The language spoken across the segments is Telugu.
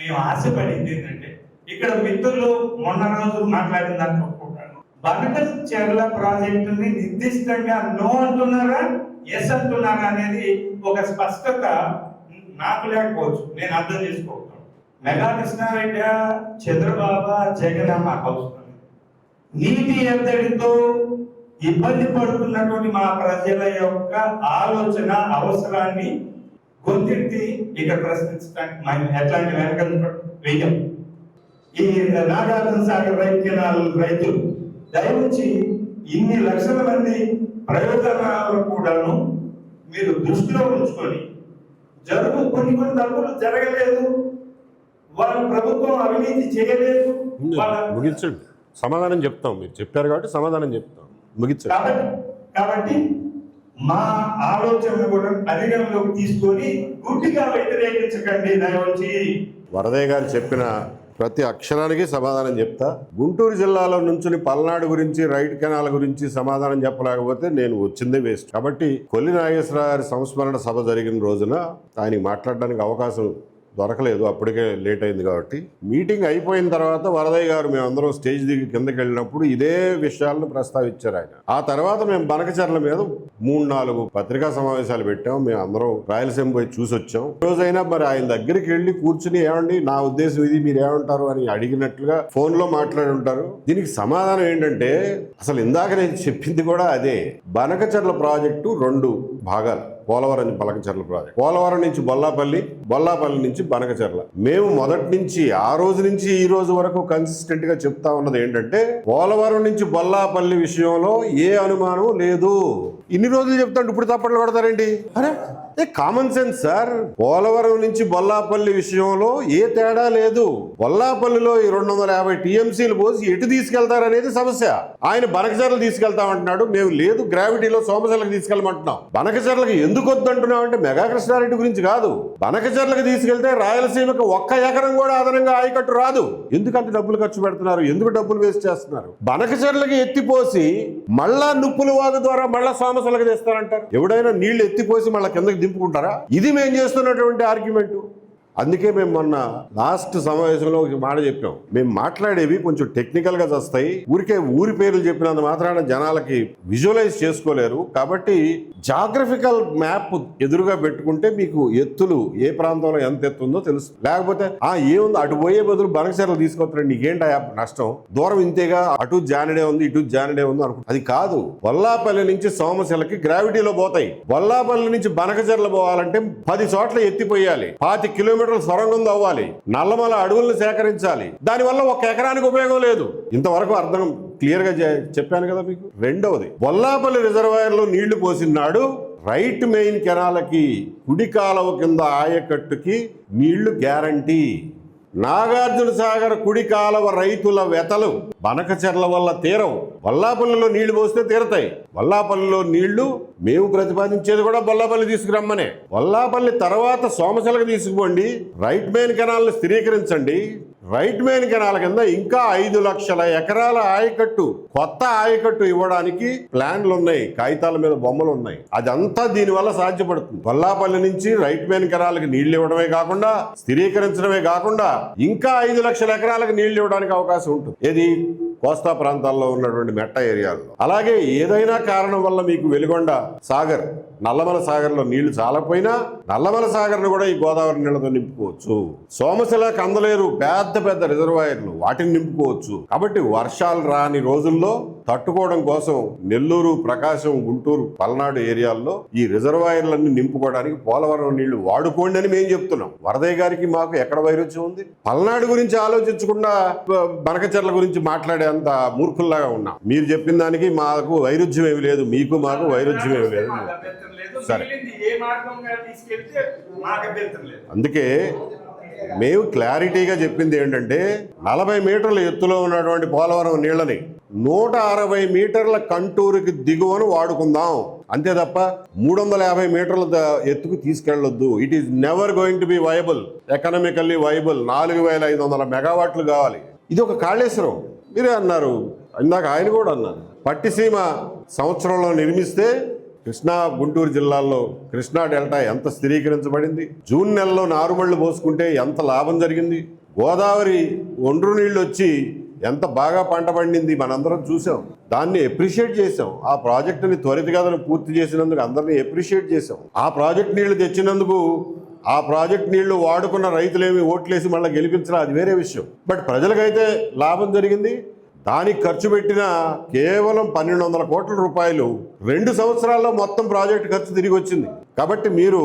మేము ఆశపడింది ఏంటంటే ఇక్కడ మిత్రులు మొన్న రోజు మాట్లాడిన దాన్ని ఒప్పుకుంటాను. బనక చెర్ల ప్రాజెక్టుని నిర్దిష్టంగా నో అంటున్నారా ఎస్ అంటున్నారా అనేది ఒక స్పష్టత నాకు లేకపోవచ్చు. నేను అర్థం చేసుకోగలను మెగా కృష్ణారెడ్డి చంద్రబాబు జగన్ మాకు అవసరం నీటి ఎద్దడితో ఇబ్బంది పడుతున్నటువంటి మా ప్రజల యొక్క ఆలోచన అవసరాన్ని గొంతెత్తి ఇక్కడ ప్రశ్నించడానికి ఎట్లాంటి వెనక వెయ్యం. ఈ నాగార్జున సాగర్ రైతు కెనాల్ రైతులు దయవుంచి ఇన్ని లక్షల మంది ప్రయోజనాలు కూడాను మీరు దృష్టిలో ఉంచుకొని జరుగు కొన్ని కొన్ని తప్పులు జరగలేదు వాళ్ళ ప్రభుత్వం అవినీతి చేయలేదు ముగించండి. సమాధానం చెప్తాం. మీరు చెప్పారు కాబట్టి సమాధానం చెప్తాం. ముగించండి. కాబట్టి కాబట్టి మా ఆలోచనను కూడా పరిగణలోకి తీసుకొని గుడ్డిగా వ్యతిరేకించకండి దయవచ్చి వరదయ్య గారు చెప్పిన ప్రతి అక్షరానికి సమాధానం చెప్తా. గుంటూరు జిల్లాలో నుంచుని పల్నాడు గురించి రైట్ కెనాల్ గురించి సమాధానం చెప్పలేకపోతే నేను వచ్చిందే వేస్ట్. కాబట్టి కొల్లి నాగేశ్వర గారి సంస్మరణ సభ జరిగిన రోజున ఆయనకి మాట్లాడడానికి అవకాశం దొరకలేదు అప్పటికే లేట్ అయింది కాబట్టి. మీటింగ్ అయిపోయిన తర్వాత వరదయ్య గారు మేమందరం స్టేజ్ దిగి కిందకి వెళ్ళినప్పుడు ఇదే విషయాలను ప్రస్తావించారు ఆయన. ఆ తర్వాత మేము బనకచర్ల మీద మూడు నాలుగు పత్రికా సమావేశాలు పెట్టాం. మేము అందరం రాయలసీమ పోయి చూసి వచ్చాం రోజైనా మరి ఆయన దగ్గరికి వెళ్ళి కూర్చుని ఏమండి నా ఉద్దేశం ఇది మీరు ఏమంటారు అని అడిగినట్లుగా ఫోన్లో మాట్లాడి ఉంటారు. దీనికి సమాధానం ఏంటంటే అసలు ఇందాక నేను చెప్పింది కూడా అదే. బనకచర్ల ప్రాజెక్టు రెండు. భాగాలు. పోలవరం నుంచి బనకచర్ల ప్రాజెక్ట్. పోలవరం నుంచి బొల్లాపల్లి బొల్లాపల్లి నుంచి బనకచర్ల. మేము మొదటి నుంచి ఆ రోజు నుంచి ఈ రోజు వరకు కన్సిస్టెంట్గా చెప్తా ఉన్నది ఏంటంటే పోలవరం నుంచి బొల్లాపల్లి విషయంలో ఏ అనుమానం లేదు. ఇన్ని రోజులు చెప్తాంటే ఇప్పుడు తప్పట్లు కొడతారేంటి అరే కామన్ సెన్స్ సార్ పోలవరం నుంచి బొల్లాపల్లి విషయంలో ఏ తేడా లేదు. బొల్లాపల్లిలో ఈ రెండు వందల యాభై టీఎంసీలు పోసి ఎటు తీసుకెళ్తారనేది సమస్య. ఆయన బనకచర్లు తీసుకెళ్తామంటున్నాడు. మేము లేదు గ్రావిటీలో సోమశలకు తీసుకెళ్ళమంటున్నాం. బనకచర్లకు ఎందుకు వద్దంటున్నాం అంటే మెగా కృష్ణారెడ్డి గురించి కాదు. బనకచర్లకు తీసుకెళ్తే రాయలసీమకు ఒక్క ఎకరం కూడా అదనంగా ఆయకట్టు రాదు. ఎందుకంత డబ్బులు ఖర్చు పెడుతున్నారు? ఎందుకు డబ్బులు వేస్ట్ చేస్తున్నారు? బనకచర్లకి ఎత్తిపోసి మళ్ళా నుప్పుల వాగు ద్వారా మళ్ళా సోమశలకు తెస్తారంటారు. ఎవడైనా నీళ్ళు ఎత్తిపోసి మళ్ళా కిందకి దింపుకుంటారా? ఇది మేము చేస్తున్నటువంటి ఆర్గ్యుమెంట్. అందుకే మేము మొన్న లాస్ట్ సమావేశంలో ఒక మాట చెప్పాం. మేము మాట్లాడేవి కొంచెం టెక్నికల్గా వస్తాయి ఊరికే ఊరి పేర్లు చెప్పినంత మాత్రాన జనాలకి విజువలైజ్ చేసుకోలేరు. కాబట్టి జాగ్రఫికల్ మ్యాప్ ఎదురుగా పెట్టుకుంటే మీకు ఎత్తులు ఏ ప్రాంతంలో ఎంత ఎత్తు ఉందో తెలుసు. లేకపోతే ఆ ఏముంది? అటు పోయే బదులు బనకచర్లు తీసుకొస్తారండి. నీకేంటి ఆ నష్టం. దూరం ఇంతేగా అటు జానడే ఉంది ఇటు జానడే ఉంది అనుకో అది కాదు. వల్లాపల్లి నుంచి సోమశిలకి గ్రావిటీలో పోతాయి. వల్లాపల్లి నుంచి బనకచర్ల పోవాలంటే పది చోట్ల ఎత్తిపోయాలి. పాతి కిలోమీటర్ కిలోమీటర్ల సొరంగం అవ్వాలి నల్లమల అడవులను సేకరించాలి. దానివల్ల ఒక ఎకరానికి ఉపయోగం లేదు. ఇంతవరకు అర్థం క్లియర్గా చెప్పాను కదా మీకు? రెండవది వల్లాపల్లి రిజర్వాయర్లో నీళ్ళు పోసినాడు రైట్ మెయిన్ కెనాలకి కుడి కాలువ కింద ఆయకట్టుకి నీళ్ళు గ్యారంటీ. నాగార్జున సాగర్ కుడి కాలవ రైతుల వెతలు బనకచెర్ల వల్ల తీరం. వల్లాపల్లిలో నీళ్ళు పోస్తే తీరతాయి. వల్లాపల్లిలో నీళ్ళు మేము ప్రతిపాదించేది కూడా బొల్లాపల్లి తీసుకురమ్మనే. వల్లాపల్లి తర్వాత సోమశలకు తీసుకుపోండి. రైట్ మెయిన్ కెనాల్ని స్థిరీకరించండి. రైట్ మెయిన్ కెనాల్ కింద ఇంకా ఐదు లక్షల ఎకరాల ఆయకట్టు కొత్త ఆయకట్టు ఇవ్వడానికి ప్లాన్లు ఉన్నాయి కాగితాల మీద బొమ్మలు ఉన్నాయి. అదంతా దీనివల్ల సాధ్యపడుతుంది. వల్లాపల్లి నుంచి రైట్ మెయిన్ కెనాల్కి నీళ్ళు ఇవ్వడమే కాకుండా స్థిరీకరించడమే కాకుండా ఇంకా ఐదు లక్షల ఎకరాలకు నీళ్ళు ఇవ్వడానికి అవకాశం ఉంటుంది. ఏది? కోస్తా ప్రాంతాల్లో ఉన్నటువంటి మెట్ట ఏరియాల్లో. అలాగే ఏదైనా కారణం వల్ల మీకు వెలుగొండ సాగర్ నల్లమల సాగర్లో నీళ్ళు చాలకపోయినా నల్లమల సాగర్ను కూడా ఈ గోదావరి నీళ్ళతో నింపుకోవచ్చు. సోమశిల కందలేరు పెద్ద పెద్ద రిజర్వాయర్లు వాటిని నింపుకోవచ్చు. కాబట్టి వర్షాలు రాని రోజుల్లో తట్టుకోవడం కోసం నెల్లూరు ప్రకాశం గుంటూరు పల్నాడు ఏరియాల్లో ఈ రిజర్వాయర్లన్నీ నింపుకోవడానికి పోలవరం నీళ్ళు వాడుకోండి అని మేము చెప్తున్నాం. వరదయ్య గారికి మాకు ఎక్కడ వైరుధ్యం ఉంది? పల్నాడు గురించి ఆలోచించకుండా బ- బనకచెర్ల గురించి అంత మూర్ఖుల్లాగా ఉన్నాం. మీరు చెప్పిన దానికి మాకు వైరుధ్యం ఏమి లేదు మీకు మాకు వైరుధ్యం ఏమి లేదు. సరే. అందుకే మేము క్లారిటీగా చెప్పింది ఏంటంటే నలభై మీటర్ల ఎత్తులో ఉన్నటువంటి పోలవరం నీళ్ళని నూట అరవై మీటర్ల కంటూరుకి దిగువను వాడుకుందాం. అంతే తప్ప మూడు వందల యాభై మీటర్ల ఎత్తుకు తీసుకెళ్ళొద్దు it is never going to be viable economically viable నాలుగు వేల ఐదు వందల మెగావాట్లు కావాలి. ఇది ఒక కాళేశ్వరం. మీరే అన్నారు. ఇందాక ఆయన కూడా అన్నారు. పట్టిసీమ సంవత్సరంలో నిర్మిస్తే కృష్ణా గుంటూరు జిల్లాల్లో కృష్ణా డెల్టా ఎంత స్థిరీకరించబడింది? జూన్ నెలలో నారుమళ్ళు పోసుకుంటే ఎంత లాభం జరిగింది? గోదావరి ఒండ్రు నీళ్ళు వచ్చి ఎంత బాగా పంట పండింది? మనందరం చూసాం దాన్ని ఎప్రిషియేట్ చేసాం ఆ ప్రాజెక్టుని త్వరితగతిన పూర్తి చేసినందుకు అందరినీ ఎప్రిషియేట్ చేసాం ఆ ప్రాజెక్ట్ నీళ్ళు తెచ్చినందుకు ఆ ప్రాజెక్ట్ నీళ్ళు వాడుకున్న రైతులేమి ఓట్లేసి మళ్ళీ గెలిపించరా? అది వేరే విషయం. బట్ ప్రజలకైతే లాభం జరిగింది. దానికి ఖర్చు పెట్టిన కేవలం పన్నెండు వందల కోట్ల రూపాయలు రెండు సంవత్సరాల్లో మొత్తం ప్రాజెక్ట్ ఖర్చు తిరిగి వచ్చింది. కాబట్టి మీరు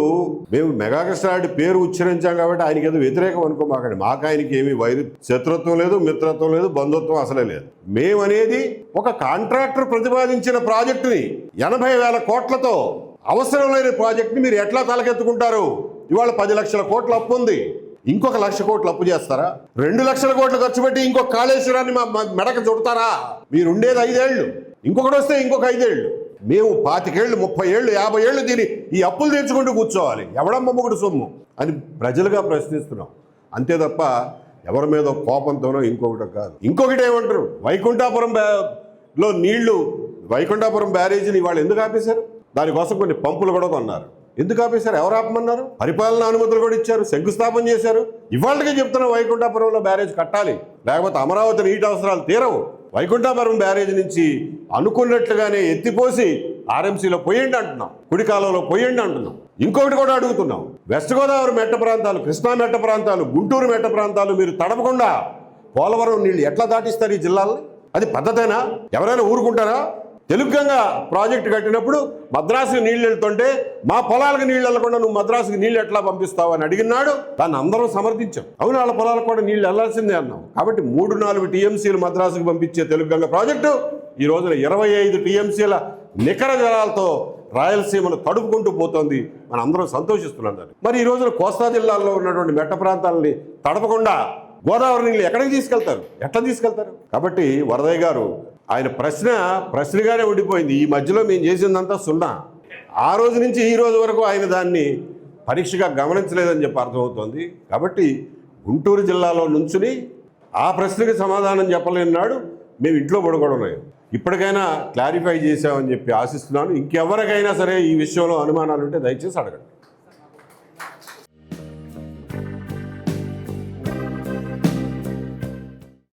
మేము మెగాకృష్ణారెడ్డి పేరు ఉచ్చరించాం కాబట్టి ఆయనకి ఏదో వ్యతిరేకం అనుకోమాకండి. మాకు ఆయనకి ఏమి వైరు శత్రుత్వం లేదు మిత్రత్వం లేదు బంధుత్వం అసలే లేదు. మేమనేది ఒక కాంట్రాక్టర్ ప్రతిపాదించిన ప్రాజెక్టుని ఎనభై వేల కోట్లతో అవసరం లేని ప్రాజెక్ట్ని మీరు ఎట్లా తలకెత్తుకుంటారు? ఇవాళ పది లక్షల కోట్ల అప్పు ఉంది. ఇంకొక లక్ష కోట్లు అప్పు చేస్తారా? రెండు లక్షల కోట్లు ఖర్చు పెట్టి ఇంకొక కాళేశ్వరాన్ని మా మెడక మెడకు చుడతారా? మీరుండేది ఐదేళ్ళు. ఇంకొకటి వస్తే ఇంకొక ఐదేళ్ళు. మేము పాతికేళ్ళు ముప్పై ఏళ్ళు యాభై ఏళ్ళు దీని ఈ అప్పులు తెచ్చుకుంటూ కూర్చోవాలి. ఎవడమ్మ మొగుడు సొమ్ము? అని ప్రజలుగా ప్రశ్నిస్తున్నాం. అంతే తప్ప ఎవరి మీద కోపంతోనో ఇంకొకటి కాదు. ఇంకొకటి ఏమంటారు? వైకుంఠాపురం బ్యా- లో నీళ్ళు వైకుంఠాపురం బ్యారేజీని వాళ్ళు ఎందుకు ఆపేశారు? దానికోసం కొన్ని పంపులు కూడా కొన్నారు. ఎందుకు ఆపేశారు? ఎవరు ఆపమన్నారు? పరిపాలన అనుమతులు కూడా ఇచ్చారు శంకుస్థాపన చేశారు. ఇవాళకే చెప్తున్నా వైకుంఠాపురంలో బ్యారేజ్ కట్టాలి. లేకపోతే అమరావతి నీటి అవసరాలు తీరవు. వైకుంఠాపురం బ్యారేజ్ నుంచి అనుకున్నట్లుగానే ఎత్తిపోసి ఆర్ఎంసీలో పోయండి అంటున్నాం. కుడికాలంలో పోయండి అంటున్నాం. ఇంకొకటి కూడా అడుగుతున్నాం. వెస్ట్ గోదావరి మెట్ట ప్రాంతాలు కృష్ణా మెట్ట ప్రాంతాలు గుంటూరు మెట్ట ప్రాంతాలు మీరు తడపకుండా పోలవరం నీళ్ళు ఎట్లా దాటిస్తారు ఈ జిల్లాలని? అది పద్ధతేనా? ఎవరైనా ఊరుకుంటారా? తెలుగంగా ప్రాజెక్టు కట్టినప్పుడు మద్రాసుకి నీళ్ళు వెళ్తుంటే మా పొలాలకు నీళ్ళు వెళ్ళకుండా నువ్వు మద్రాసుకి నీళ్ళు ఎట్లా పంపిస్తావు అని అడిగినాడు. దాన్ని అందరం సమర్థించాం. అవును వాళ్ళ పొలాలకు కూడా నీళ్ళు వెళ్ళాల్సిందే అన్నాం. కాబట్టి మూడు నాలుగు టీఎంసీలు మద్రాసుకు పంపించే తెలుగుగంగ ప్రాజెక్టు ఈ రోజున ఇరవై ఐదు టీఎంసీల నికర జలాలతో రాయలసీమను తడుపుకుంటూ పోతోంది. మనం అందరం సంతోషిస్తున్నాం దాన్ని. మరి ఈ రోజున కోస్తా జిల్లాల్లో ఉన్నటువంటి మెట్ట ప్రాంతాలని తడపకుండా గోదావరి నీళ్ళు ఎక్కడికి తీసుకెళ్తారు? ఎట్లా తీసుకెళ్తారు? కాబట్టి వరదయ్య గారు ఆయన ప్రశ్న ప్రశ్నగానే ఉండిపోయింది. ఈ మధ్యలో మేము చేసిందంతా సున్నా. ఆ రోజు నుంచి ఈ రోజు వరకు ఆయన దాన్ని పరీక్షగా గమనించలేదని చెప్పి అర్థమవుతోంది. కాబట్టి గుంటూరు జిల్లాలో నుంచుని ఆ ప్రశ్నకి సమాధానం చెప్పలేనాడు మేము ఇంట్లో పడుకోవడం ఇప్పటికైనా క్లారిఫై చేశామని చెప్పి ఆశిస్తున్నాను. ఇంకెవరికైనా సరే ఈ విషయంలో అనుమానాలు ఉంటే దయచేసి అడగండి.